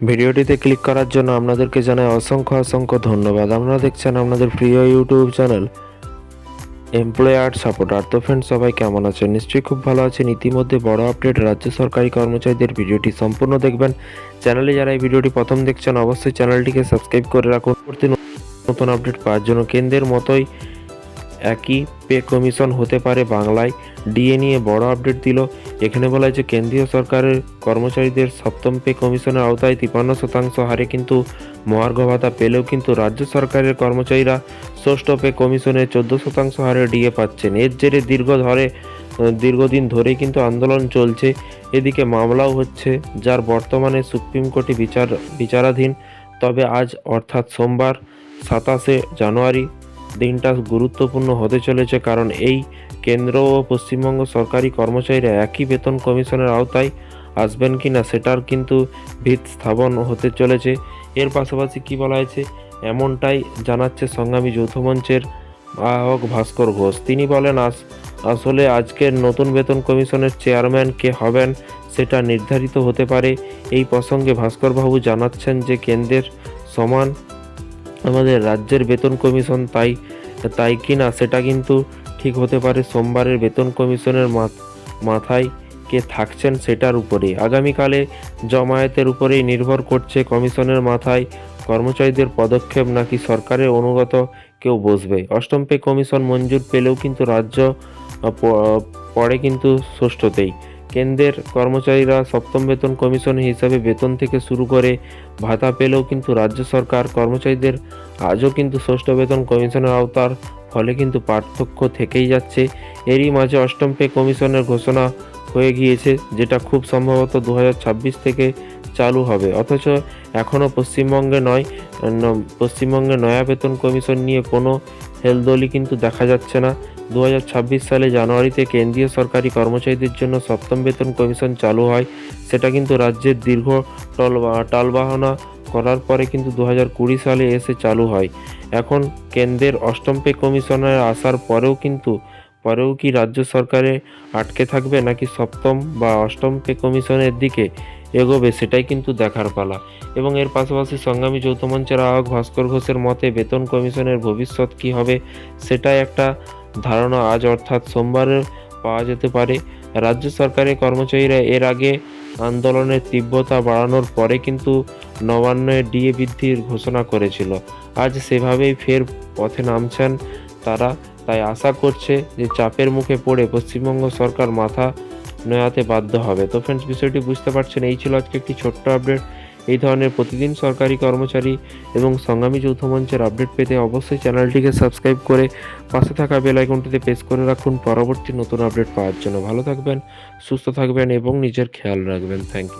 ভিডিওটিতে ক্লিক করার জন্য আপনাদেরকে জানাই অসংখ্য অসংখ্য ধন্যবাদ। আপনারা দেখছেন আপনাদের প্রিয় ইউটিউব চ্যানেল এমপ্লয়ার সাপোর্টার তো ফ্রেন্ড সবাই কেমন আছেন? নিশ্চয়ই খুব ভালো আছেন। ইতিমধ্যে বড় আপডেট রাজ্য সরকারি কর্মচারীদের ভিডিওটি সম্পূর্ণ দেখবেন। চ্যানেলে যারা এই ভিডিওটি প্রথম দেখছেন, অবশ্যই চ্যানেলটিকে সাবস্ক্রাইব করে রাখুন। নতুন আপডেট পাওয়ার জন্য কেন্দ্রের মতোই একই পে কমিশন হতে পারে বাংলায়। ডিএ নিয়ে বড় আপডেট দিল। এখানে বলা হয়েছে, কেন্দ্রীয় সরকারের কর্মচারীদের সপ্তম পে কমিশনের আওতায় তিপান্ন শতাংশ হারে কিন্তু মহার্ঘ ভাতা পেলেও কিন্তু রাজ্য সরকারের কর্মচারীরা ষষ্ঠ পে কমিশনে চোদ্দ শতাংশ হারে ডিএ পাচ্ছেন। এর জেরে দীর্ঘ ধরে, দীর্ঘদিন ধরেই কিন্তু আন্দোলন চলছে। এদিকে মামলাও হচ্ছে, যার বর্তমানে সুপ্রিম কোর্টে বিচার, বিচারাধীন। তবে আজ, অর্থাৎ সোমবার সাতাশে জানুয়ারি দিনটা গুরুত্বপূর্ণ হতে চলেছে কারণ এই কেন্দ্র ও পশ্চিমবঙ্গ সরকারি কর্মচারীরা একই বেতন কমিশনের আওতায় আসবেন কি না সেটার কিন্তু ভিত স্থাপন হতে চলেছে। এর পাশাপাশি কি বলা হয়েছে? এমনটাই জানাচ্ছে সংগ্রামী যৌথ মঞ্চের আহ্বায়ক ভাস্কর ঘোষ। তিনি বলেন, আস, আসলে আজকের নতুন বেতন কমিশনের চেয়ারম্যান কে হবেন সেটা নির্ধারিত হতে পারে। এই প্রসঙ্গে ভাস্করবাবু জানাচ্ছেন যে কেন্দ্রের সমান আমাদের রাজ্যের বেতন কমিশন তাই তাই কি না সেটা কিন্তু ঠিক হতে পারে সোমবারের বেতন কমিশনের মাথ- মাথায় কে থাকছেন সেটার উপরে। আগামীকালে জমায়েতের উপরেই নির্ভর করছে কমিশনের মাথায় কর্মচারীদের পদক্ষেপ নাকি সরকারের অনুগত কেউ বসবে। অষ্টম পে কমিশন মঞ্জুর পেলেও কিন্তু রাজ্য পড়ে কিন্তু ষষ্ঠতেই। কেন্দ্রের কর্মচারীরা সপ্তম বেতন কমিশন হিসাবে বেতন থেকে শুরু করে ভাতা পেলেও কিন্তু রাজ্য সরকার কর্মচারীদের আজও কিন্তু ষষ্ঠ বেতন কমিশনের আওতার ফলে কিন্তু পার্থক্য থেকেই যাচ্ছে। এরই মাঝে অষ্টম পে কমিশনের ঘোষণা হয়ে গিয়েছে, যেটা খুব সম্ভবত দু হাজার ছাব্বিশ থেকে চালু হবে। অথচ এখনও পশ্চিমবঙ্গে নয় পশ্চিমবঙ্গে নয়া বেতন কমিশন নিয়ে কোনো হেলদোলি কিন্তু দেখা যাচ্ছে না। দু হাজার ছাব্বিশ সালে জানুয়ারিতে কেন্দ্রীয় সরকারি কর্মচারীদের জন্য সপ্তম বেতন কমিশন চালু হয়। সেটা কিন্তু রাজ্যের দীর্ঘ টল টালবাহনা করার পরে কিন্তু দু সালে এসে চালু হয়। এখন কেন্দ্রের অষ্টম পে কমিশনের আসার পরেও কিন্তু, পরেও কি রাজ্য সরকারে আটকে থাকবে নাকি সপ্তম বা অষ্টম পে কমিশনের দিকে এগোবে সেটাই কিন্তু দেখার পালা। এবং এর পাশাপাশি সংগ্রামী যৌথ মঞ্চের আহ্বায়ক ভাস্কর ঘোষের মতে, বেতন কমিশনের ভবিষ্যৎ কি হবে সেটাই একটা ধারণা। আজ অর্থাৎ সোমবারে পাওয়া যেতে পারে। রাজ্য সরকারের কর্মচারীরা এর আগে আন্দোলনের তীব্রতা বাড়ানোর পরে কিন্তু নবান্নে ডিএ বৃদ্ধির ঘোষণা করেছিল। আজ সেভাবেই ফের পথে নামছেন তারা। তাই আশা করছে যে চাপের মুখে পড়ে পশ্চিমবঙ্গ সরকার মাথা নয়াতে বাধ্য হবে। তো ফ্রেন্ডস বিষয়টি বুঝতে পারছেন, এই ছিল আজকে একটি ছোট্ট আপডেট এই ধরনের প্রতিদিন সরকারি কর্মচারী এবং সংগ্রামী যৌথ মঞ্চের আপডেট পেতে অবশ্যই চ্যানেলটিকে সাবস্ক্রাইব করে পাশে থাকা বেল আইকনটিতে প্রেস করে রাখুন। পরবর্তী নতুন আপডেট পাওয়ার জন্য ভালো থাকবেন, সুস্থ থাকবেন এবং নিজের খেয়াল রাখবেন। Thank you